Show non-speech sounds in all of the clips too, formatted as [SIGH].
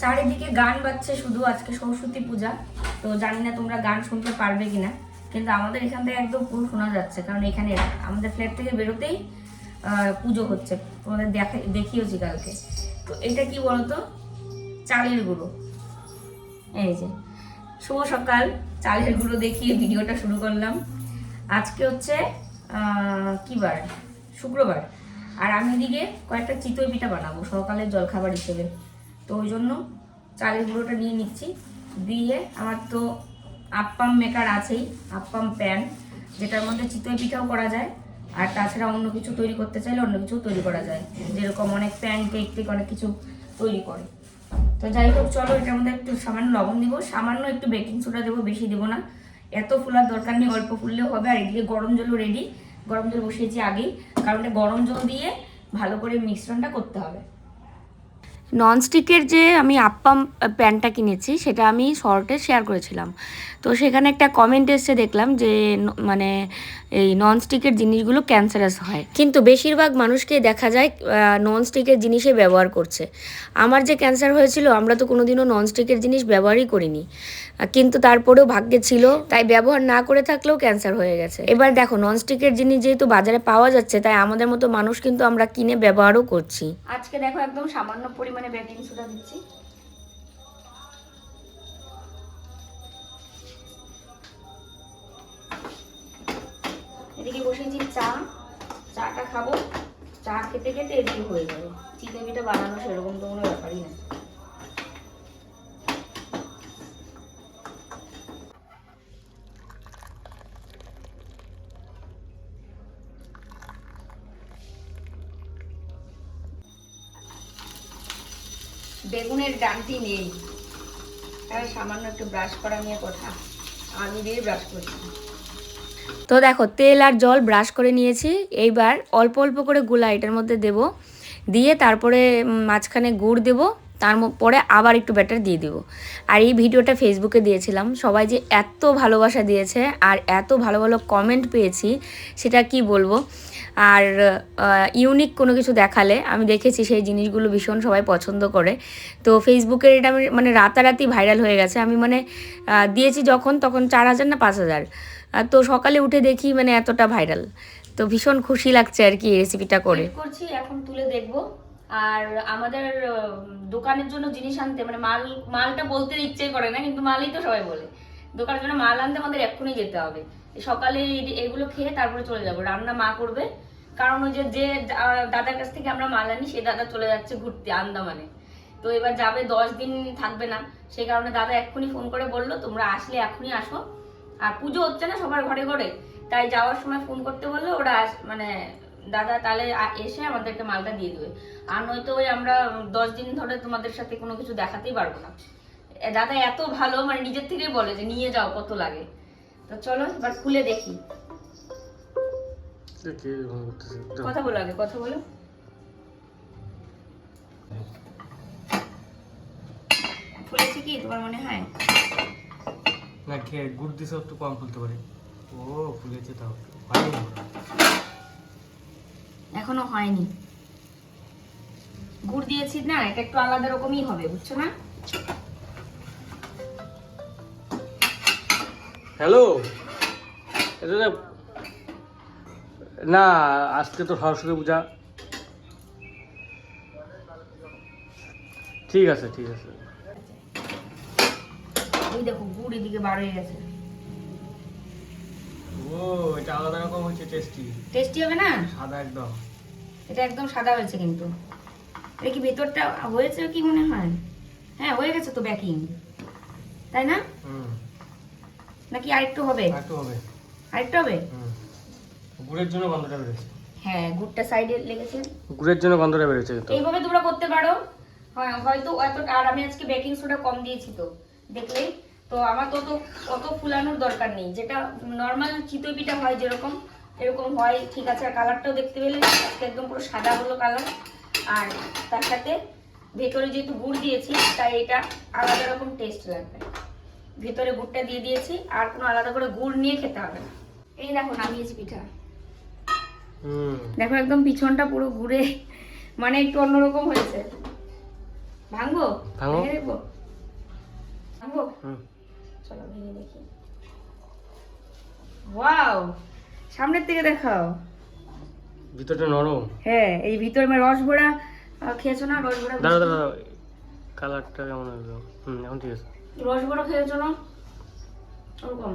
চারিদিকে গান বাজছে শুধু আজকে সরস্বতী পূজা। তো জানি না তোমরা গান শুনতে পারবে কিনা, কিন্তু আমাদের এখান থেকে একদম পুরো শোনা যাচ্ছে, কারণ এখানে আমাদের ফ্ল্যাট থেকে বেরোতেই পুজো হচ্ছে। তোমাদের দেখে, দেখিয়েছি কালকে। তো এটা কি বলতো? চালের গুঁড়ো। এই যে, শুভ সকাল। চালের গুঁড়ো দেখিয়ে ভিডিওটা শুরু করলাম। আজকে হচ্ছে কি বার? শুক্রবার। আর আমি এদিকে কয়েকটা চিতই পিঠা বানাবো, সকালের জলখাবার হিসেবে। তো ওই জন্য চালের গুঁড়োটা নিয়ে নিচ্ছি। দিয়ে আমার তো আপ্পাম মেকার আছেই, আপ্পাম প্যান যেটার মধ্যে চিতই পিঠাও করা যায়। আর তাছাড়া অন্য কিছু তৈরি করতে চাইলে অন্য কিছু তৈরি করা যায়। যেরকম অনেক প্যান কেক টেক অনেক কিছু তৈরি করে। তো যাই হোক, চলো এটার মধ্যে একটু সামান্য লবণ দিব। সামান্য একটু বেকিং সোডা দেবো, বেশি দেবো না। এত ফুলার দরকার নেই, অল্প ফুললেও হবে। আর এদিকে গরম জলও রেডি গরম জল বসিয়েছি আগেই। কারণ গরম জল দিয়ে ভালো করে মিশ্রণটা করতে হবে। ননস্টিকের যে আমি আপ্পাম প্যানটা কিনেছি, সেটা আমি শর্টে শেয়ার করেছিলাম। তো সেখানে একটা কমেন্ট এসছে দেখলাম যে মানে এই ননস্টিকের জিনিসগুলো ক্যান্সারাস হয়। কিন্তু বেশিরভাগ মানুষকে দেখা যায় ননস্টিকের জিনিসে ব্যবহার করছে। আমার যে ক্যান্সার হয়েছিল, আমরা তো কোনোদিনও ননস্টিকের জিনিস ব্যবহারই করিনি। কিন্তু তারপরেও ভাগ্যে ছিল, তাই ব্যবহার না করে থাকলেও ক্যান্সার হয়ে গেছে। এবার দেখো ননস্টিকের জিনিস যেহেতু বাজারে পাওয়া যাচ্ছে, তাই আমাদের মতো মানুষ কিন্তু আমরা কিনে ব্যবহারও করছি। আজকে দেখো একদম সামান্য পরিমাণে বেকিং সোডা দিচ্ছি। এদিকে বসেছি, চা। চাটা খাব। চা খেতে খেতে এদিকে হয়ে যাবে। চিতে পিঠে বানানো সেরকম তো কোনো ব্যাপারই না। বেগুনের ডানটি নেই। আর সামান্য একটু ব্রাশ করা নিয়ে কথা। আমি দিয়ে ব্রাশ করছি। তো দেখো, তেল আর জল ব্রাশ করে নিয়েছি। এইবার অল্প অল্প করে গুলা এটার মধ্যে দেব। দিয়ে তারপরে মাঝখানে গুড় দেব। তার পরে আবার একটু ব্যাটার দিয়ে দিব। আর এই ভিডিওটা ফেসবুকে দিয়েছিলাম। সবাই যে এত ভালোবাসা দিয়েছে আর এত ভালো ভালো কমেন্ট পেয়েছি, সেটা কি বলব? আর ইউনিক কোনো কিছু দেখালে, আমি দেখেছি সেই জিনিসগুলো ভীষণ সবাই পছন্দ করে। তো ফেসবুকের এটা আমি মানে রাতারাতি ভাইরাল হয়ে গেছে। আমি মানে দিয়েছি যখন, তখন চার হাজার না পাঁচ হাজার? তো সকালে উঠে দেখি মানে এতটা ভাইরাল তো ভীষণ খুশি লাগছে আর কি এই রেসিপিটা করে। করছি, এখন তুলে দেখব। আর আমাদের দোকানের জন্য জিনিস আনতে মানে মাল, মালটা বলতে ইচ্ছে করে না, কিন্তু মালই তো সবাই বলে। দোকানের জন্য মাল আনতে আমাদের এক্ষুনি যেতে হবে। সকালে এগুলো খেয়ে তারপরে চলে যাব। রান্না মা করবে। কারণ ওই যে যে দাদার কাছ থেকে আমরা মাল আনি সেই দাদা চলে যাচ্ছে ঘুরতে, আন্দামানে। তো এবার যাবে, দশ দিন থাকবে না। সেই কারণে দাদা এক্ষুনি ফোন করে বলল, তোমরা আসলে এখনই আসো। আর পুজো হচ্ছে না সবার ঘরে ঘরে। তাই যাওয়ার সময় ফোন করতে বলল, ওরা মানে দাদা তাহলে এসে আমাদেরকে মালটা দিয়ে দেবে। আর নয়তো ওই আমরা দশ দিন ধরে তোমাদের সাথে কোনো কিছু দেখাতেই পারব না। দাদা এত ভালো মানে নিজের থেকেই বলে যে নিয়ে যাও কত লাগে। তো চলো এবার খুলে দেখি। কথা বলো আগে কথা বলো। খুলেছি কি তোমার মনে হয়? না গুড় দিছে একটু কম ফুলতে পারে। ও ফুলেছে তাও। হয়। এখনও হয়নি। গুড় দিয়েছি না এটা একটু আলাদা রকমই হবে বুঝছ না? হ্যালো? না আজকে তো সরস্বতী পূজা। ঠিক আছে ঠিক আছে। এই দেখো গুড় এদিকে বার হয়ে গেছে। ও এটা আলাদা রকম হচ্ছে টেস্টি টেস্টি হবে না? সাদা একদম। এটা একদম সাদা হয়েছে কিন্তু। এটা কি ভেতরটা হয়েছে কি মনে হয়? হ্যাঁ হয়ে গেছে তো ব্যাকিং তাই না? নাকি আরেকটু হবে? একটু হবে। আরেকটু হবে? গুড়ের জন্য গন্ধটা বেরোচ্ছে। হ্যাঁ গুড়টা সাইডে লেগেছে। গুড়ের জন্য গন্ধটা বেরোচ্ছে কিন্তু এইভাবে তোমরা করতে পারো। হয় হয়তো এত আর আমি আজকে বেকিং সোডা কম দিয়েছি তো। দেখলেই তো আমার তো তো অত ফুলানোর দরকার নেই। যেটা নর্মাল চিতই পিঠা হয় যেরকম এরকম হয় ঠিক আছে আর কালারটাও দেখতে পেলে আজকে একদম পুরো সাদা হলো কালার আর তার সাথে ভেতরে যেহেতু গুড় দিয়েছি তাই এটা আলাদা রকম টেস্ট লাগবে। ভেতরে গুড়টা দিয়ে দিয়েছি আর কোনো আলাদা করে গুড় নিয়ে খেতে হবে না। এই দেখো নামিয়েছি পিঠা। হুম। দেখো একদম পিছনটা পুরো ঘুরে মানে একটু অন্যরকম হয়েছে। ভাঙবো? ভাঙবো? হুম। চলো ভেঙে দেখি। ওয়াও সামনের থেকে দেখাও। ভিতরটা নরম। হ্যাঁ এই ভিতরে রস ভরা খেয়েছো না? রস ভরা দাঁড়া দাঁড়া কালারটা কেমন হলো? হুম এখন ঠিক আছে। রস ভরা খেয়েছো না? ওরকম।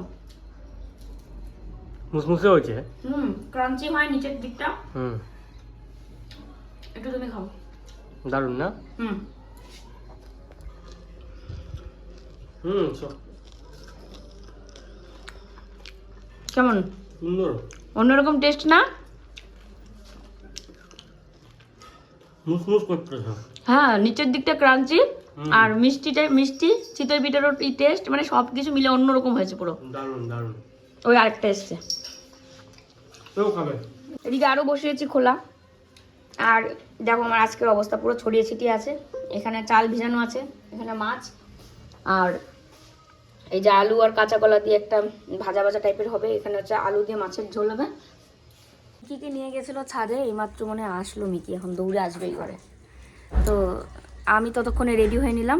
মুসমুসে হয়েছে? হুম ক্রাঞ্চি হয় নিচের দিকটা। হুম। একটু তুমি খাও। দারুণ না? হুম। হুম সব কেমন? সুন্দর। অন্যরকম টেস্ট না? মুসমুস করতেছে। হ্যাঁ নিচের দিকটা ক্রাঞ্চি আর মিষ্টিটা মিষ্টি চিতই পিঠারও টেস্ট মানে সব কিছু মিলে অন্যরকম হয়েছে পুরো। দারুণ দারুণ। ওই আরেকটা এসছে। এদিকে আরও বসিয়েছি খোলা। আর দেখো আমার আজকের অবস্থা পুরো ছড়িয়ে ছিটিয়ে আছে। এখানে চাল ভিজানো আছে এখানে মাছ আর এই যে আলু আর কাঁচা কলা দিয়ে একটা ভাজা ভাজা টাইপের হবে, এখানে হচ্ছে আলু দিয়ে মাছের ঝোল হবে। মিকিকে নিয়ে গেছিল ছাদে, এইমাত্র মনে আসলো মিকি, এখন দৌড়ে আসবেই ঘরে। তো আমি ততক্ষণে রেডি হয়ে নিলাম।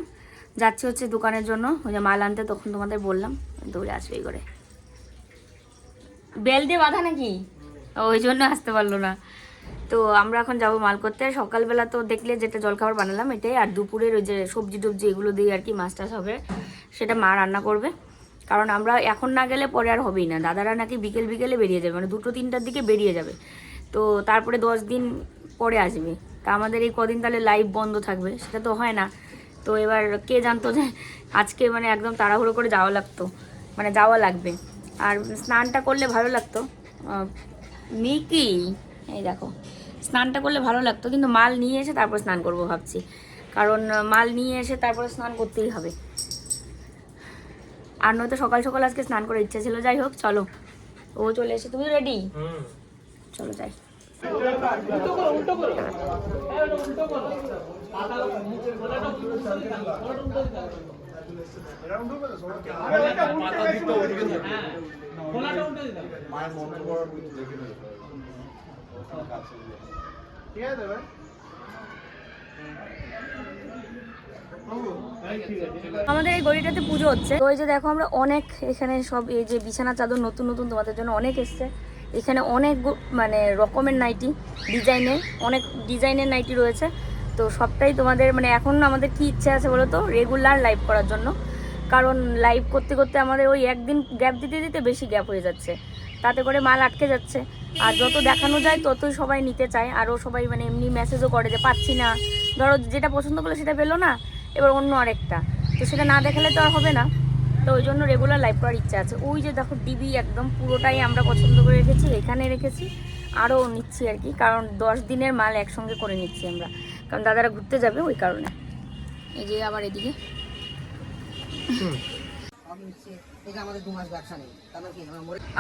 যাচ্ছি হচ্ছে দোকানের জন্য, ওই যে মাল আনতে, তখন তোমাদের বললাম, দৌড়ে আসবেই ঘরে। বেল দিয়ে বাঁধা নাকি? ওই জন্য আসতে পারল না। তো আমরা এখন যাব মাল করতে সকালবেলা তো দেখলে যেটা জলখাবার বানালাম এটাই, আর দুপুরের ওই যে সবজি টবজি এগুলো দিয়ে আর কি মাছ টাছ হবে, সেটা মা রান্না করবে। কারণ আমরা এখন না গেলে পরে আর হবেই না, দাদারা নাকি বিকেল বিকেলে বেরিয়ে যাবে মানে দুটো তিনটার দিকে বেরিয়ে যাবে। তো তারপরে দশ দিন পরে আসবে। তা আমাদের এই কদিন তাহলে লাইভ বন্ধ থাকবে, সেটা তো হয় না। তো এবার কে জানতো যে আজকে মানে একদম তাড়াহুড়ো করে যাওয়া লাগতো মানে যাওয়া লাগবে। আর স্নানটা করলে ভালো লাগতো। মিকি এই দেখো স্নানটা করলে ভালো লাগতো কিন্তু মাল নিয়ে এসে তারপর স্নান করব ভাবছি। কারণ মাল নিয়ে এসে তারপরে স্নান করতেই হবে। আর নয়তো সকাল সকাল আজকে স্নান করার ইচ্ছা ছিল যাই হোক চলো। ও চলে এসে তুমি রেডি হুম। চলো যাই। আমাদের এই গলিটাতে পুজো হচ্ছে। তো এই যে দেখো আমরা অনেক এখানে সব এই যে বিছানা চাদর নতুন নতুন তোমাদের জন্য অনেক এসছে। এখানে অনেক মানে রকমের নাইটি, ডিজাইনের, অনেক ডিজাইনের নাইটি রয়েছে। তো সবটাই তোমাদের মানে এখন আমাদের কি ইচ্ছে আছে বলো তো? রেগুলার লাইভ করার জন্য। কারণ লাইভ করতে করতে আমাদের ওই একদিন গ্যাপ দিতে দিতে বেশি গ্যাপ হয়ে যাচ্ছে। তাতে করে মাল আটকে যাচ্ছে। আর যত দেখানো যায় ততই সবাই নিতে চায়। আরও সবাই মানে এমনি মেসেজও করে যে, পাচ্ছি না। ধরো যেটা পছন্দ করল সেটা পেল না, এবার অন্য আরেকটা। তো সেটা না দেখালে তো আর হবে না। তো ওই জন্য রেগুলার লাইভ করার ইচ্ছা আছে। ওই যে দেখো ডিবি একদম পুরোটাই আমরা পছন্দ করে রেখেছি, এখানে রেখেছি। আরও নিচ্ছি আর কি, কারণ দশ দিনের মাল একসঙ্গে করে নিচ্ছি আমরা। কারণ দাদারা ঘুরতে যাবে ওই কারণে। এই যে আবার এদিকে।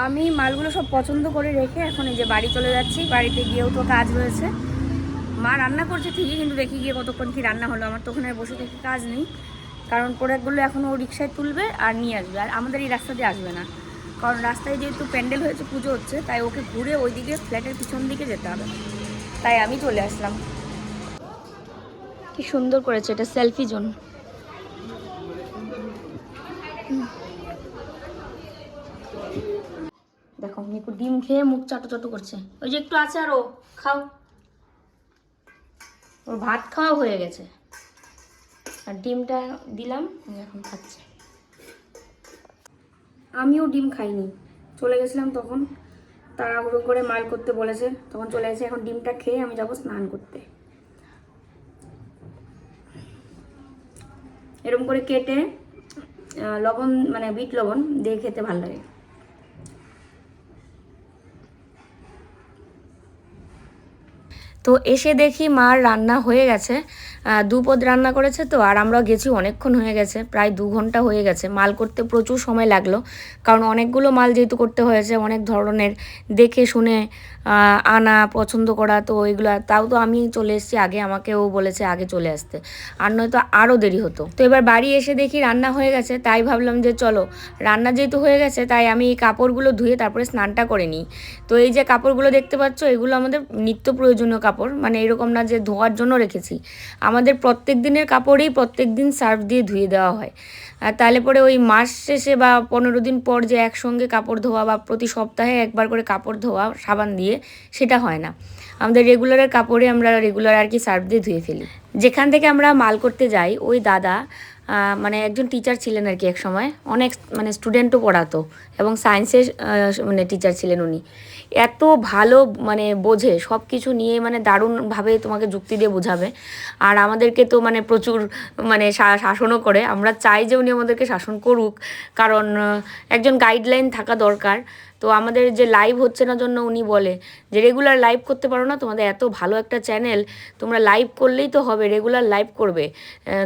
আমি মালগুলো সব পছন্দ করে রেখে এখন এই যে বাড়ি চলে যাচ্ছি। বাড়িতে গিয়েও তো কাজ রয়েছে। মা রান্না করছে ঠিকই, কিন্তু দেখি গিয়ে কতক্ষণ কি রান্না হলো। আমার তো ওখানে বসে থেকে কাজ নেই। কারণ প্রোডাক্টগুলো এখন ও রিক্সায় তুলবে আর নিয়ে আসবে। আর আমাদের এই রাস্তা দিয়ে আসবে না। কারণ রাস্তায় যেহেতু প্যান্ডেল হয়েছে, পুজো হচ্ছে, তাই ওকে ঘুরে ওইদিকে ফ্ল্যাটের পিছন দিকে যেতে হবে। তাই আমি চলে আসলাম। কি সুন্দর করেছে এটা, সেলফি জোন। দেখো মিকু ডিম খেয়ে মুখ চাটো চাটো করছে। ওই যে একটু আছে আরও খাও। ওর ভাত খাওয়া হয়ে গেছে। আর ডিমটা দিলাম ও এখন খাচ্ছে। আমিও ডিম খাইনি। চলে গেছিলাম তখন। তাড়াহুড়ো করে মাল করতে বলেছে। তখন চলে গেছে এখন ডিমটা খেয়ে আমি যাব স্নান করতে। এরকম করে কেটে লবণ মানে বিট লবণ দিয়ে খেতে ভালো লাগে। তো এসে দেখি মার রান্না হয়ে গেছে। দুপদ রান্না করেছে তো, আর আমরা গেছি অনেকক্ষণ হয়ে গেছে, প্রায় দু ঘণ্টা হয়ে গেছে। মাল করতে প্রচুর সময় লাগল, কারণ অনেকগুলো মাল যেহেতু করতে হয়েছে, অনেক ধরনের দেখে শুনে আনা, পছন্দ করা, তো এগুলো তাও তো আমি চলে এসেছি, আগে আমাকেও বলেছে আগে চলে আসতে। আর নয়তো আরও দেরি হতো। তো এবার বাড়ি এসে দেখি রান্না হয়ে গেছে, তাই ভাবলাম যে চলো, রান্না যেহেতু হয়ে গেছে, তাই আমি এই কাপড়গুলো ধুয়ে তারপরে স্নানটা করে নিই। তো এই যে কাপড়গুলো দেখতে পাচ্ছ, এগুলো আমাদের নিত্য প্রয়োজনীয় কাপড় কাপড় মানে এরকম না যে ধোয়ার জন্য রেখেছি। আমাদের প্রত্যেক দিনের কাপড়েই প্রত্যেক দিন সার্ফ দিয়ে ধুয়ে দেওয়া হয়। আর তাহলে পরে ওই মাস শেষে বা পনেরো দিন পর যে একসঙ্গে কাপড় ধোয়া বা প্রতি সপ্তাহে একবার করে কাপড় ধোয়া, সাবান দিয়ে, সেটা হয় না। আমাদের রেগুলারের কাপড়ে আমরা রেগুলার আর কি সার্ফ দিয়ে ধুয়ে ফেলি। যেখান থেকে আমরা মাল করতে যাই, ওই দাদা মানে একজন টিচার ছিলেন আর কি এক সময়। অনেক মানে স্টুডেন্টও পড়াতো এবং সায়েন্সের মানে টিচার ছিলেন উনি। এত ভালো মানে বোঝে সব কিছু নিয়ে মানে দারুণভাবে তোমাকে যুক্তি দিয়ে বোঝাবে। আর আমাদেরকে তো মানে প্রচুর মানে শাসনও করে। আমরা চাই যে উনি আমাদেরকে শাসন করুক, কারণ একজন গাইডলাইন থাকা দরকার। তো আমাদের যে লাইভ হচ্ছে না জন্য উনি বলে, যে রেগুলার লাইভ করতে পারো না, তোমাদের এত ভালো একটা চ্যানেল তোমরা লাইভ করলেই তো হবে রেগুলার লাইভ করবে।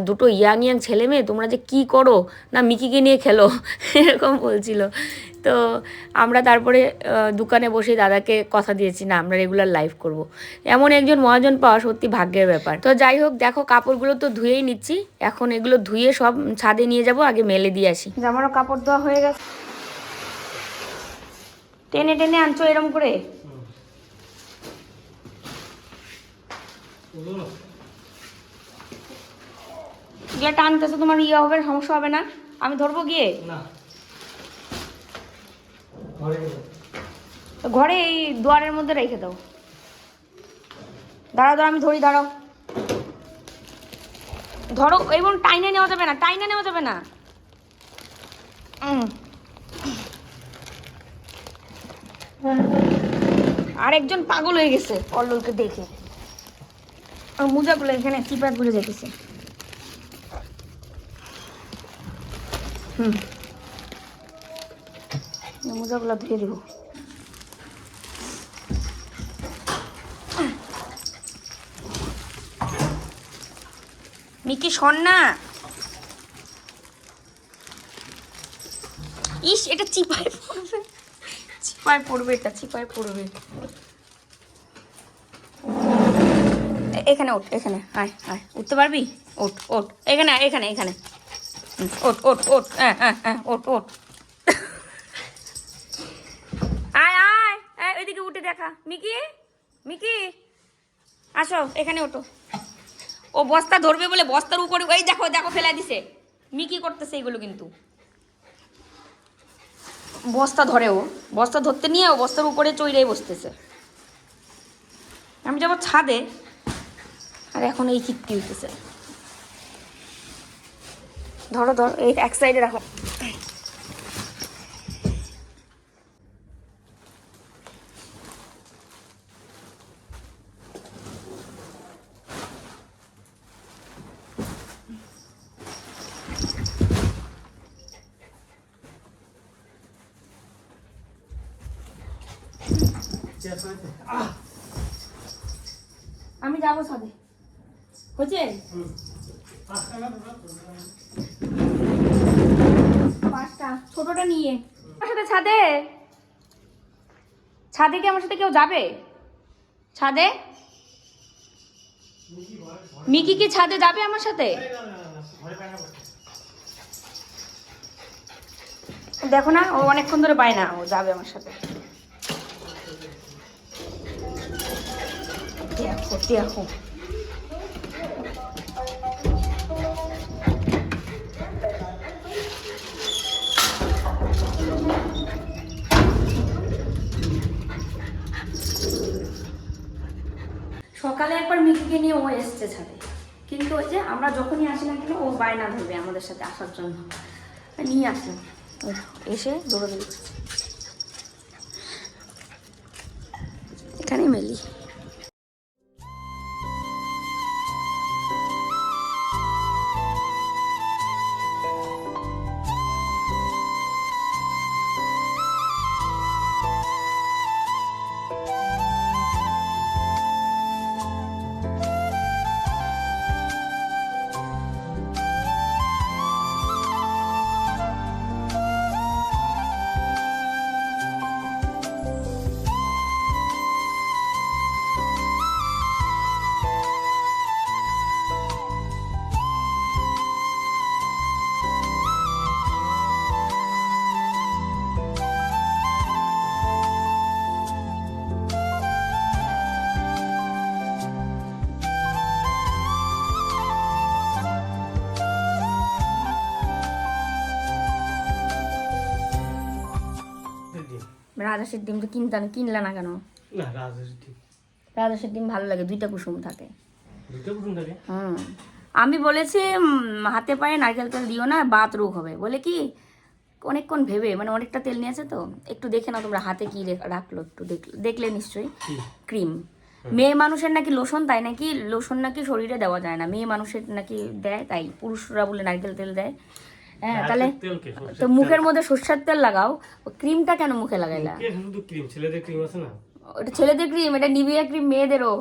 দুটো ইয়াং ইয়াং ছেলে মেয়ে, তোমরা যে কি করো? না, মিকিকে নিয়ে খেলো। [LAUGHS] এরকম বলছিল। তো আমরা তারপরে দোকানে বসে দাদাকে কথা দিয়েছি, না, আমরা রেগুলার লাইভ করব। এমন একজন মহাজন পাওয়া সত্যি ভাগ্যের ব্যাপার। তো যাই হোক, দেখো, কাপড়গুলো তো ধুয়েই নিচ্ছি। এখন এগুলো ধুয়ে সব ছাদে নিয়ে যাব, আগে মেলে দিয়ে আসি। জামারও কাপড় ধোয়া হয়ে গেছে। টেনে টেনে আনছো এরম করে? এগুলো টানতেছো তোমার ইয়ে হবে সমস্যা হবে না? আমি ধরবো গিয়ে? ঘরে এই দুয়ারের মধ্যে রেখে দাও। দাঁড়াও দাঁড়াও আমি ধরি দাঁড়াও। ধরো এবং টাইনে নেওয়া যাবে না টাইনে নেওয়া যাবে না। উম। আরেকজন পাগল হয়ে গেছে অল্লুলকে দেখে। আর মোজাগুলো এখানে চিপাত ভুলে যেতেছে হুম। মোজাগুলো ধুয়ে দিব। মিকি, শোন না। ইস, এটা চিপায় পড়বে। চিপায় পড়বে এটা চিপায় পড়বে। এখানে ওঠ এখানে আয় আয়। উঠতে পারবি? ওঠ ওঠ। এখানে আয়, এখানে। এখানে ওঠ ওঠ ওঠ হ্যাঁ হ্যাঁ হ্যাঁ ওঠ ওঠ। আয় আয় আয় ওইদিকে উঠে দেখা। মিকি মিকি আসো এখানে ওঠো। ও বস্তা ধরবে বলে বস্তার উপরে ওই দেখো দেখো ফেলা দিছে। মিকি করতেছে এগুলো কিন্তু। বস্তা ধরে ও বস্তা ধরতে নিয়ে ও বস্তার উপরে চইরাই বসতেছে। আমি যাব ছাদে, আর এখন এই কীর্তি হইতেছে। ধরো ধরো, এই এক সাইডে রাখো চেয়ার করেছে আমি যাব ছাদে পাঁচটা। ছোটটা নিয়ে। আমার সাথে ছাদে। ছাদে কি আমার সাথে কেউ যাবে? ছাদে? মিকি কি ছাদে যাবে আমার সাথে? দেখো না, ও অনেকক্ষণ ধরে পায় না, ও যাবে আমার সাথে। দেখো সকালে একবার মিকিকে নিয়ে ও এসছে ছাদে। কিন্তু ওই যে আমরা যখনই আসি না কেন, ও বায়না ধরবে আমাদের সাথে আসার জন্য। নিয়ে আসলাম এসে দৌড়ে এখানেই মেলি। রাজহাঁসের ডিম তো কিনতে কিনলে না কেন? না রাজহাঁস ঠিক রাজহাঁসের ডিম ভালো লাগে দুইটা কুসুম থাকে। দুটো কুসুম থাকে? হুম। আমি বলেছি হাতে পায়ে নারকেল তেল দিও না বাত রোগ হবে। বলে কি অনেকক্ষণ ভেবে মানে অনেকটা তেল নিয়েছে তো একটু দেখে না তোমরা হাতে কি রাখল একটু দেখ- দেখলে নিশ্চয়ই। ক্রিম। মেয়ে মানুষের নাকি লোশন তাই নাকি লোশন নাকি শরীরে দেওয়া যায় না। মেয়ে মানুষের নাকি দেয় তাই পুরুষরা বলে নারকেল তেল দেয়। হ্যাঁ তাহলে তো মুখের মধ্যে সর্ষের তেল লাগাও। ক্রিমটা কেন মুখে লাগাইলা? শুধু ক্রিম ছেলেদের ক্রিম আছে না? ওটা ছেলেদের ক্রিম এটা নিভিয়া ক্রিম মেয়েদেরও।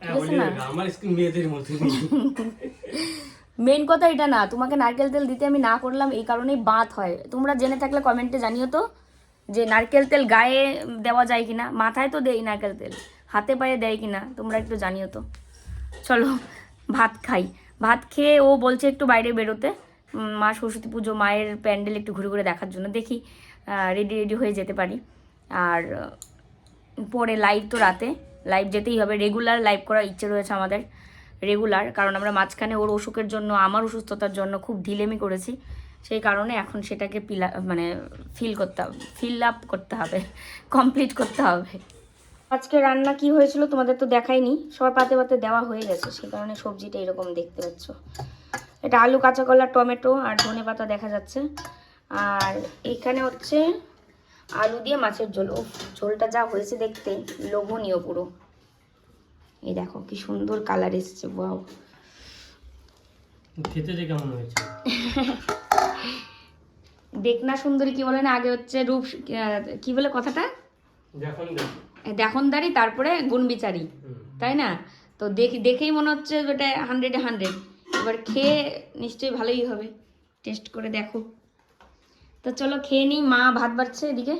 হ্যাঁ, আমার স্কিন মেয়েদের মতো মেন কথা এটা না তোমাকে নারকেল তেল দিতে আমি না করলাম এই কারণেই বাত হয়। তোমরা জেনে থাকলে কমেন্টে জানিও তো যে নারকেল তেল গায়ে দেওয়া যায় কিনা? মাথায় তো দেই নারকেল তেল হাতে পায়ে দেয় কিনা? তোমরা একটু জানিও তো। চলো ভাত খাই। ভাত খেয়ে ও বলছে একটু বাইরে বেরোতে। মা সরস্বতী পুজো, মায়ের প্যান্ডেল একটু ঘুরে ঘুরে দেখার জন্য দেখি রেডি রেডি হয়ে যেতে পারি। আর পরে লাইভ তো রাতে লাইভ যেতেই হবে। রেগুলার লাইভ করার ইচ্ছে রয়েছে আমাদের রেগুলার কারণ আমরা মাঝখানে ওর অসুখের জন্য, আমার অসুস্থতার জন্য খুব ঢিলেমি করেছি। সেই কারণে এখন সেটাকে পিলা মানে ফিল করতে হবে ফিল আপ করতে হবে [LAUGHS] কমপ্লিট করতে হবে। আজকে রান্না কি হয়েছিল তোমাদের তো দেখাইনি। সবার পাতে পাতে দেওয়া হয়ে গেছে সেই কারণে সবজিটা এরকম দেখতে পাচ্ছ। এটা আলু কাঁচা কলা টমেটো আর ধনে পাতা দেখা যাচ্ছে। আর এখানে হচ্ছে আলু দিয়ে মাছের ঝোল। ও ঝোলটা যা হয়েছে দেখতে লোভনীয় পুরো। এই দেখো কি সুন্দর কালার এসেছে বাও খেতে যে কেমন হয়েছে? দেখনা সুন্দরী কি বলে না আগে হচ্ছে রূপ কি বলে কথাটা? দেখো দেখনদারি তারপরে গুণবিচারী। তাই না? তো দেখি দেখেই মনে হচ্ছে ওটা হান্ড্রেডে হান্ড্রেড এবার খেয়ে নিশ্চয়ই ভালোই হবে। টেস্ট করে দেখো। তো চলো খেয়ে নিই মা ভাত বাড়ছে এদিকে।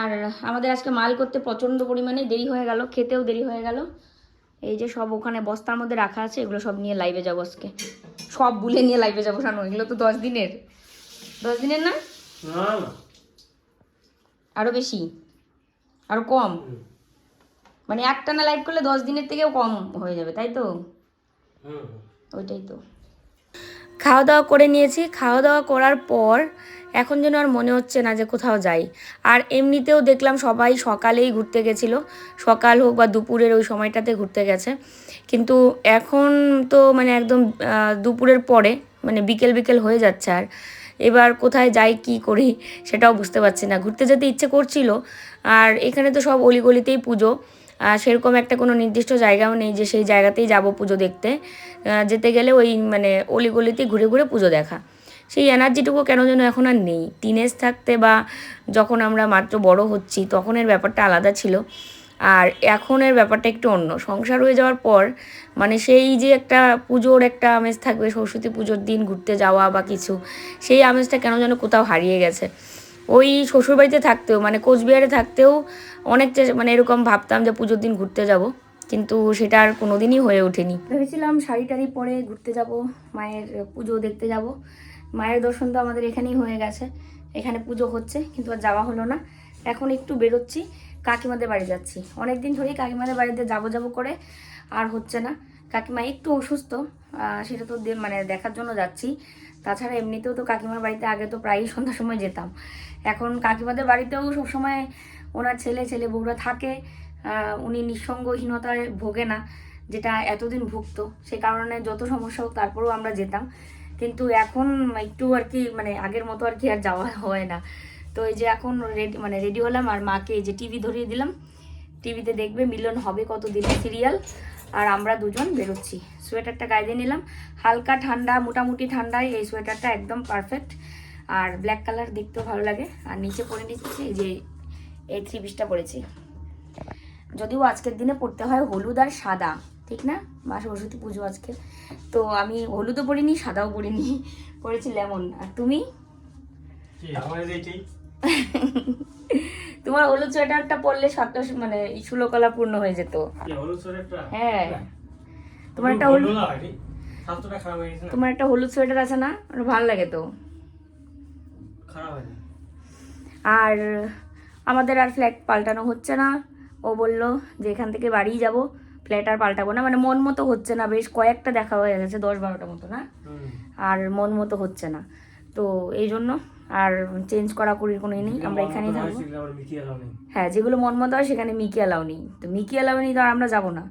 আর আমাদের আজকে মাল করতে প্রচণ্ড পরিমাণে দেরি হয়ে গেল খেতেও দেরি হয়ে গেল। এই যে সব ওখানে বস্তার মধ্যে রাখা আছে এগুলো সব নিয়ে লাইভে যাব আজকে। সব বুলে নিয়ে লাইভে যাব শানো এগুলো তো দশ দিনের। দশ দিনের না? আরও বেশি? আরও কম। মানে একটানা লাইভ করলে দশ দিনের থেকেও কম হয়ে যাবে তাই তো? হুম ওইটাই তো। খাওয়া দাওয়া করে নিয়েছি। খাওয়া দাওয়া করার পর এখন যেন আর মনে হচ্ছে না যে কোথাও যাই। আর এমনিতেও দেখলাম সবাই সকালেই ঘুরতে গেছিল। সকাল হোক বা দুপুরের ওই সময়টাতে ঘুরতে গেছে। কিন্তু এখন তো মানে একদম দুপুরের পরে মানে বিকেল বিকেল হয়ে যাচ্ছে আর। এবার কোথায় যাই, কি করি সেটাও বুঝতে পারছি না। ঘুরতে যেতে ইচ্ছে করছিল, আর এখানে তো সব অলিগলিতেই পুজো। আর সেরকম একটা কোনো নির্দিষ্ট জায়গাও নেই যে সেই জায়গাতেই যাব পুজো দেখতে। যেতে গেলে ওই মানে অলিগলিতেই ঘুরে ঘুরে পুজো দেখা। সেই এনার্জিটুকু কেন যেন এখন আর নেই। টিনেজ থাকতে বা যখন আমরা মাত্র বড় হচ্ছি, তখনের ব্যাপারটা আলাদা ছিল। আর এখনের ব্যাপারটা একটু অন্য। সংসার হয়ে যাওয়ার পর মানে সেই যে একটা পুজোর একটা আমেজ থাকবে, সরস্বতী পুজোর দিন ঘুরতে যাওয়া বা কিছু, সেই আমেজটা কেন যেন কোথাও হারিয়ে গেছে। ওই শ্বশুরবাড়িতে থাকতেও মানে কোচবিহারে থাকতেও অনেক মানে এরকম ভাবতাম যে পুজোর দিন ঘুরতে যাব, কিন্তু সেটা আর কোনোদিনই হয়ে ওঠেনি। ভেবেছিলাম শাড়ি টাড়ি পরে ঘুরতে যাব, মায়ের পুজো দেখতে যাব। মায়ের দর্শন তো আমাদের এখানেই হয়ে গেছে, এখানে পুজো হচ্ছে, কিন্তু আর যাওয়া হলো না। এখন একটু বেরোচ্ছি কাকিমাদের বাড়ি যাচ্ছি। অনেক দিন ধরেই কাকিমাদের বাড়িতে যাব যাব করে, আর হচ্ছে না, কাকিমা একটু অসুস্থ সেটা তো মানে দেখার জন্য যাচ্ছি। তাছাড়া এমনিতেও তো কাকিমার বাড়িতে আগে তো প্রায়ই সন্ধ্যার সময় যেতাম। এখন কাকিমাদের বাড়িতেও সবসময় ওনার ছেলে ছেলে বউরা থাকে উনি নিঃসঙ্গহীনতায় ভোগে না, যেটা এতদিন ভুগতো। সে কারণে যত সমস্যা হোক তারপরেও আমরা যেতাম। কিন্তু এখন একটু আর কি মানে আগের মতো আর কি আর যাওয়া হয় না। তো এই যে এখন রেডি মানে রেডি হলাম আর মাকে এই যে টিভি ধরিয়ে দিলাম। টিভিতে দেখবে মিলন হবে কত দিনের সিরিয়াল আর আমরা দুজন বেরোচ্ছি। সোয়েটারটা গায়ে নিলাম। হালকা ঠান্ডা, মোটামুটি ঠান্ডায় এই সোয়েটারটা একদম পারফেক্ট আর ব্ল্যাক কালার দেখতেও ভালো লাগে। আর নিচে পরে নিচ্ছি যে এই থ্রি পিসটা পরেছি। যদিও আজকের দিনে পড়তে হয় হলুদ আর সাদা, ঠিক না? মা সরস্বতী পুজো আজকে। তো আমি হলুদও পরিনি, সাদাও পরিনি। পরেছি লেমন। আর তুমি? [LAUGHS] তোমার হলুদ সোয়েটারটা পরলে সাতটা মানে ষোলকলা পূর্ণ হয়ে যেত। সোয়েটারটা? হ্যাঁ। তোমার একটা হলুদ হয়ে তোমার একটা হলুদ সোয়েটার আছে না? ওটা ভালো লাগে তো। আর আমাদের আর ফ্ল্যাট পাল্টানো হচ্ছে না। ও বলল যে এখান থেকে বাড়িই যাব। ফ্ল্যাট আর পাল্টাবো না। মানে মন মতো হচ্ছে না। বেশ কয়েকটা দেখা হয়ে গেছে দশ বারোটা মতো না? আর মন মতো হচ্ছে না। তো এই জন্য আর চেঞ্জ করা করির কোনো নেই আমরা এখানেই থাকব। হ্যাঁ যেগুলো মন মতো হয় সেখানে মিকি অ্যালাউ নেই। তো মিকি অ্যালাউ নেই তো আর আমরা যাব না।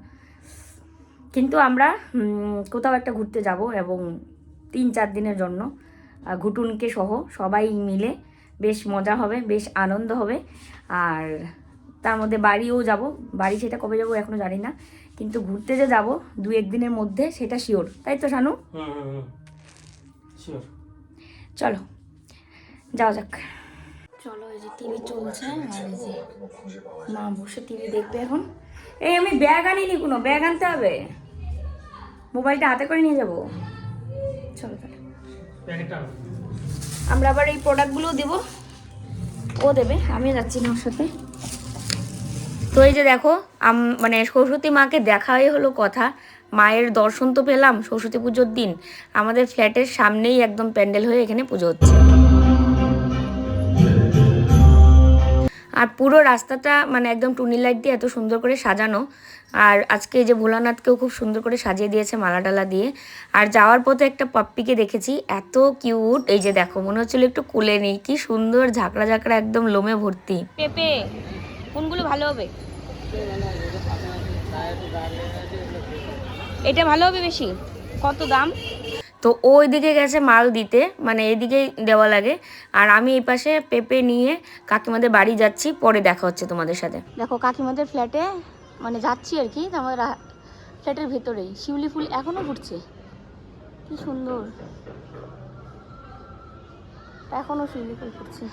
কিন্তু আমরা কোথাও একটা ঘুরতে যাব এবং তিন চার দিনের জন্য ঘুটুনকে সহ সবাই মিলে বেশ মজা হবে বেশ আনন্দ হবে। আর তার মধ্যে বাড়িও যাব। বাড়ি সেটা কবে যাব এখনও জানি না। কিন্তু ঘুরতে যে যাব দু একদিনের মধ্যে সেটা শিওর তাই তো শানু? শিওর চলো। যাওয়া যাক। চলো এই যে টিভি চলছে আর এই যে মা বসে টিভি দেখবে এখন। এই আমি ব্যাগ আনিনি কোনো ব্যাগ আনতে হবে। মোবাইলটা হাতে করে নিয়ে যাব। চলো তাহলে। আমরা আবার এই প্রোডাক্টগুলো দেবো। ও দেবে আমি যাচ্ছি না ওর সাথে। তো এই যে দেখো আম- মানে সরস্বতী মাকে দেখাই হলো কথা। মায়ের দর্শন তো পেলাম সরস্বতী পুজোর দিন। আমাদের ফ্ল্যাটের সামনেই একদম প্যান্ডেল হয়ে এখানে পুজো হচ্ছে। আর পুরো রাস্তাটা মানে একদম টুনি লাইট দিয়ে এত সুন্দর করে সাজানো। আর আজকে এই যে ভোলানাথকেও খুব সুন্দর করে সাজিয়ে দিয়েছে মালা টালা দিয়ে। আর যাওয়ার পথে একটা পাপ্পিকে দেখেছি, এত কিউট। এই যে দেখো, মনে হচ্ছিল একটু কুলে নেই, কি সুন্দর ঝাঁকড়া ঝাঁকড়া একদম লোমে ভর্তি। পেপে, কোনগুলো ভালো হবে? এটা ভালো হবে বেশি? কত দাম? তো ও ওইদিকে গেছে মাল দিতে মানে এদিকেই দেওয়া লাগে। আর আমি এই পাশে পেপে নিয়ে কাকিমাদের বাড়ি যাচ্ছি, পরে দেখা হচ্ছে তোমাদের সাথে। দেখো, কাকিমাদের ফ্ল্যাটে মানে যাচ্ছি আর কি আমাদের ফ্ল্যাটের ভেতরেই। শিউলি ফুল এখনও ফুটছে। কি সুন্দর। এখনও শিউলি ফুল ফুটছে।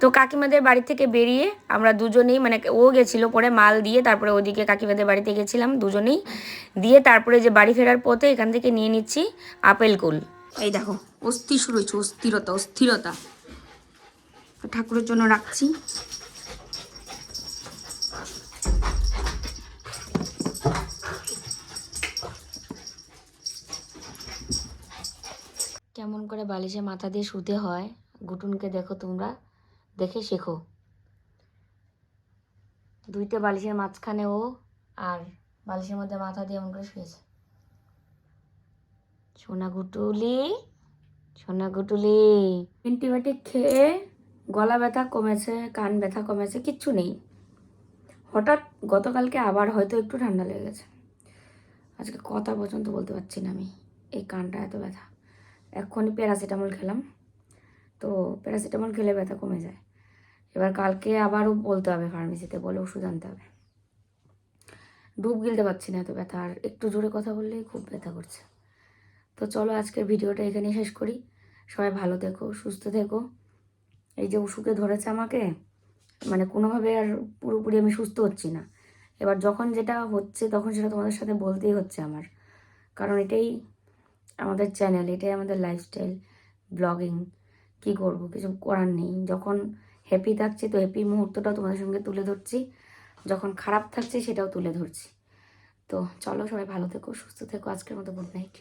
তো কাকিমাদের বাড়ি থেকে বেরিয়ে আমরা দুজনেই মানে ও গেছিল পরে মাল দিয়ে তারপরে ওদিকে কাকিমাদের বাড়িতে গেছিলাম দুজনেই। দিয়ে তারপরে যে বাড়ি ফেরার পথে এখান থেকে নিয়ে নিচ্ছি আপেল কুল এই দেখো অস্থির শুরু হয়েছে অস্থিরতা অস্থিরতা। ঠাকুরের জন্য রাখছি। কেমন করে বালিশে মাথা দিয়ে শুতে হয়? গুটুনকে দেখো তোমরা, দেখে শেখো। দুইটা বালিশের মাঝখানে ও আর বালিশের মধ্যে মাথা দিয়ে এমন করে শুয়েছে। সোনা গুটুলি সোনা গুটুলি অ্যান্টিবায়োটিক খেয়ে গলা ব্যথা কমেছে, কান ব্যথা কমেছে, কিচ্ছু নেই। হঠাৎ গতকালকে আবার হয়তো একটু ঠান্ডা লেগে গেছে। আজকে কথা পর্যন্ত বলতে পারছি না আমি, এই কানটা এত ব্যথা। এক্ষুনি প্যারাসিটামল খেলাম। তো প্যারাসিটামল খেলে ব্যথা কমে যায়। এবার কালকে আবারও বলতে হবে ফার্মেসিতে, বলে ওষুধ আনতে হবে। ডুব গিলতে পারছি না এত ব্যথা, আর একটু জোরে কথা বললেই খুব ব্যথা করছে। তো চলো আজকের ভিডিওটা এখানেই শেষ করি। সবাই ভালো থেকো, সুস্থ থেকো। এই যে অসুখে ধরেছে আমাকে মানে কোনোভাবে আর পুরোপুরি আমি সুস্থ হচ্ছি না। এবার যখন যেটা হচ্ছে, তখন সেটা তোমাদের সাথে বলতেই হচ্ছে আমার। কারণ এটাই আমাদের চ্যানেল এটাই আমাদের লাইফস্টাইল ব্লগিং কি করব? কিছু করার নেই। যখন হ্যাপি থাকছি, তো হ্যাপি মুহূর্তটাও তোমাদের সঙ্গে তুলে ধরছি। যখন খারাপ থাকছে, সেটাও তুলে ধরছি। তো চলো সবাই ভালো থেকো, সুস্থ থেকো। আজকের মতো গুড নাইট